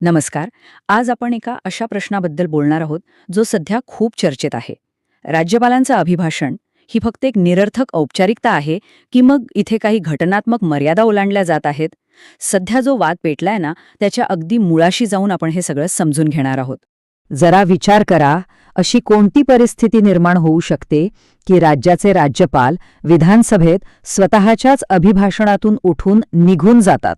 नमस्कार. आज आपण एका अशा प्रश्नाबद्दल बोलणार आहोत जो सध्या खूप चर्चेत आहे. राज्यपालांचं अभिभाषण ही फक्त एक निरर्थक औपचारिकता आहे की मग इथे काही घटनात्मक मर्यादा ओलांडल्या जात आहेत? सध्या जो वाद पेटलाय ना त्याच्या अगदी मुळाशी जाऊन आपण हे सगळं समजून घेणार आहोत. जरा विचार करा अशी कोणती परिस्थिती निर्माण होऊ शकते की राज्याचे राज्यपाल विधानसभेत स्वतःच्याच अभिभाषणातून उठून निघून जातात?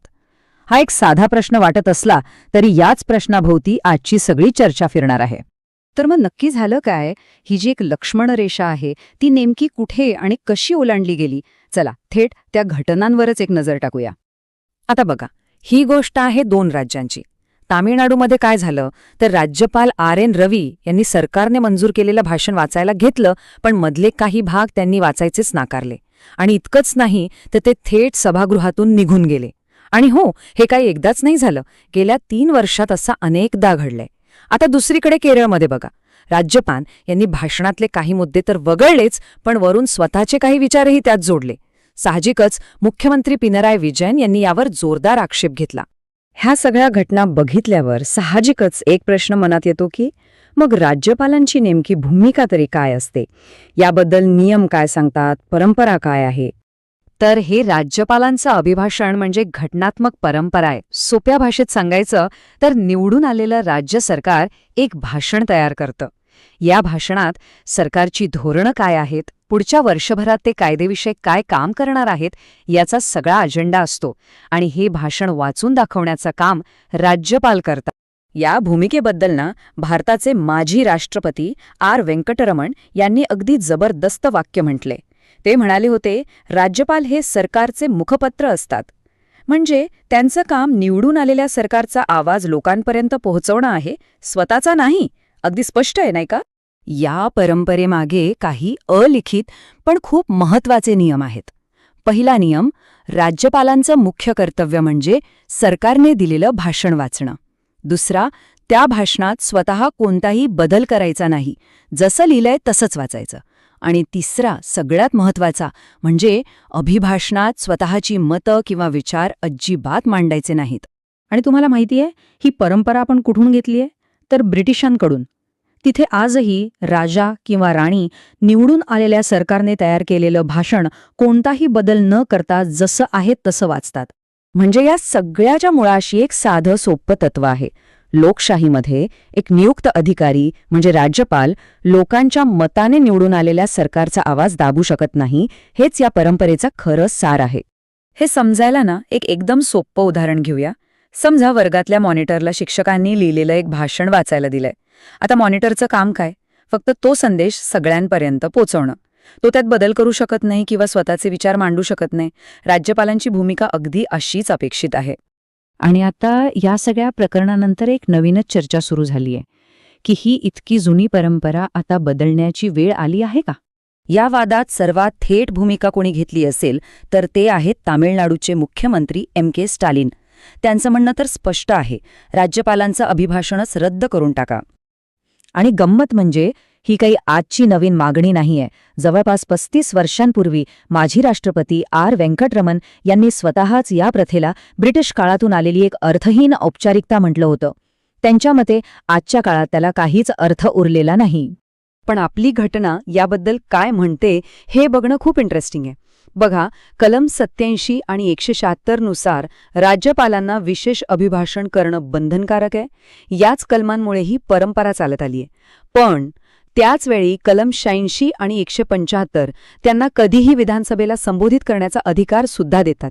हा एक साधा प्रश्न वाटत असला तरी याच प्रश्नाभोवती आजची सगळी चर्चा फिरणार आहे. तर मग नक्की झालं काय? ही जी एक लक्ष्मण रेषा आहे ती नेमकी कुठे आणि कशी ओलांडली गेली? चला थेट त्या घटनांवरच एक नजर टाकूया. आता बघा ही गोष्ट आहे दोन राज्यांची. तामिळनाडूमध्ये काय झालं? तर राज्यपाल आर एन रवी यांनी सरकारने मंजूर केलेलं भाषण वाचायला घेतलं पण मधले काही भाग त्यांनी वाचायचेच नाकारले. आणि इतकंच नाही तर ते थेट सभागृहातून निघून गेले. आणि हो हे काही एकदाच नाही झालं. गेल्या तीन वर्षात असं अनेकदा घडलंय. आता दुसरीकडे केरळमध्ये बघा. राज्यपाल यांनी भाषणातले काही मुद्दे तर वगळलेच पण वरून स्वतःचे काही विचारही त्यात जोडले. साहजिकच मुख्यमंत्री पिनराय विजयन यांनी यावर जोरदार आक्षेप घेतला. ह्या सगळ्या घटना बघितल्यावर साहजिकच एक प्रश्न मनात येतो की मग राज्यपालांची नेमकी भूमिका तरी काय असते? याबद्दल नियम काय सांगतात? परंपरा काय आहे? तर हे राज्यपालांचं अभिभाषण म्हणजे घटनात्मक परंपरा आहे. सोप्या भाषेत सांगायचं तर निवडून आलेलं राज्य सरकार एक भाषण तयार करतं. या भाषणात सरकारची धोरणं काय आहेत? पुढच्या वर्षभरात ते कायदेविषयक काय काम करणार आहेत? याचा सगळा अजेंडा असतो. आणि हे भाषण वाचून दाखवण्याचं काम राज्यपाल करतात. या भूमिकेबद्दल ना भारताचे माजी राष्ट्रपती आर. व्यंकटरमण यांनी अगदी जबरदस्त वाक्य म्हटले. ते म्हणाले होते राज्यपाल हे सरकारचे मुखपत्र असतात. म्हणजे त्यांचं काम निवडून आलेल्या सरकारचा आवाज लोकांपर्यंत पोहोचवणं आहे स्वतःचा नाही? अगदी स्पष्ट आहे नाही का? या परंपरेमागे काही अलिखित पण खूप महत्त्वाचे नियम आहेत. पहिला नियम राज्यपालांचं मुख्य कर्तव्य म्हणजे सरकारने दिलेलं भाषण वाचणं. दुसरा त्या भाषणात स्वतः कोणताही बदल करायचा नाही. जसं लिहिलंय तसंच वाचायचं. आणि तिसरा सगळ्यात महत्त्वाचा म्हणजे अभिभाषणात स्वतःची मतं किंवा विचार अजिबात मांडायचे नाहीत. आणि तुम्हाला माहितीये ही परंपरा आपण कुठून घेतलीये? तर ब्रिटिशांकडून. तिथे आजही राजा किंवा राणी निवडून आलेल्या सरकारने तयार केलेलं भाषण कोणताही बदल न करता जसं आहे तसं वाचतात. म्हणजे या सगळ्याच्या मुळाशी एक साधं सोपं तत्व आहे. लोकशाहीमध्ये एक नियुक्त अधिकारी म्हणजे राज्यपाल लोकांच्या मताने निवडून आलेल्या सरकारचा आवाज दाबू शकत नाही हेच या परंपरेचं खरं सार आहे. हे समजायला ना एक एकदम सोपं उदाहरण घेऊया. समजा वर्गातल्या मॉनिटरला शिक्षकांनी लिहिलेलं एक भाषण वाचायला दिलंय. आता मॉनिटरचं काम काय? फक्त तो संदेश सगळ्यांपर्यंत पोचवणं. तो त्यात बदल करू शकत नाही किंवा स्वतःचे विचार मांडू शकत नाही. राज्यपालांची भूमिका अगदी अशीच अपेक्षित आहे. आणि आता या सगळ्या प्रकरणानंतर एक नवीनच चर्चा सुरू झालीय. की ही इतकी जुनी परंपरा आता बदलण्याची वेळ आली आहे का? या वादात सर्वात थेट भूमिका कोणी घेतली असेल तर ते आहेत तामिळनाडूचे मुख्यमंत्री एम के स्टालिन. त्यांचं म्हणणं तर स्पष्ट आहे. राज्यपालांचं अभिभाषणच रद्द करून टाका. आणि गंमत म्हणजे ही काही आजची नवीन मागणी नाहीये. जवळपास पस्तीस वर्षांपूर्वी माजी राष्ट्रपती आर. व्यंकटरमण यांनी स्वतःच या प्रथेला ब्रिटिश काळातून आलेली एक अर्थहीन औपचारिकता म्हटलं होतं. त्यांच्या मते आजच्या काळात त्याला काहीच अर्थ उरलेला नाही. पण आपली घटना याबद्दल काय म्हणते हे बघणं खूप इंटरेस्टिंग आहे. बघा कलम सत्याऐंशी आणि एकशे शहात्तरनुसार राज्यपालांना विशेष अभिभाषण करणं बंधनकारक आहे. याच कलमांमुळे ही परंपरा चालत आलीये. पण त्याचवेळी कलम शहाऐंशी आणि एकशे पंचाहत्तर त्यांना कधीही विधानसभेला संबोधित करण्याचा अधिकार सुद्धा देतात.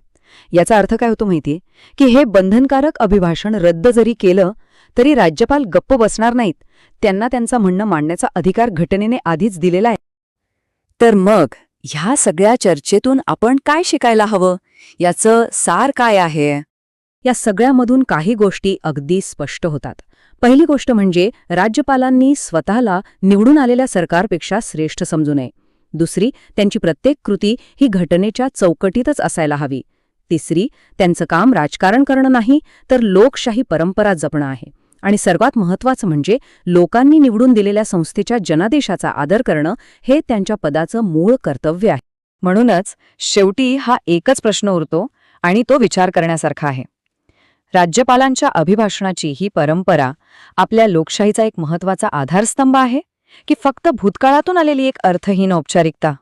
याचा अर्थ काय होतो माहितीये? की हे बंधनकारक अभिभाषण रद्द जरी केलं तरी राज्यपाल गप्प बसणार नाहीत. त्यांना त्यांचं म्हणणं मांडण्याचा अधिकार घटनेने आधीच दिलेला आहे. तर मग ह्या सगळ्या चर्चेतून आपण काय शिकायला हवं? याचं सार काय आहे? या सगळ्यामधून काही गोष्टी अगदी स्पष्ट होतात. पहिली गोष्ट म्हणजे राज्यपालांनी स्वतःला निवडून आलेल्या सरकारपेक्षा श्रेष्ठ समजू नये. दुसरी त्यांची प्रत्येक कृती ही घटनेच्या चौकटीतच असायला हवी. तिसरी त्यांचं काम राजकारण करणं नाही तर लोकशाही परंपरा जपणं आहे. आणि सर्वात महत्वाचं म्हणजे लोकांनी निवडून दिलेल्या संस्थेच्या जनादेशाचा आदर करणं हे त्यांच्या पदाचं मूळ कर्तव्य आहे. म्हणूनच शेवटी हा एकच प्रश्न उरतो आणि तो विचार करण्यासारखा आहे. राज्यपालांच्या अभिभाषणाची ही परंपरा आपल्या लोकशाहीचा एक महत्त्वाचा आधारस्तंभ आहे? की फक्त भूतकाळातून आलेली एक अर्थहीन औपचारिकता?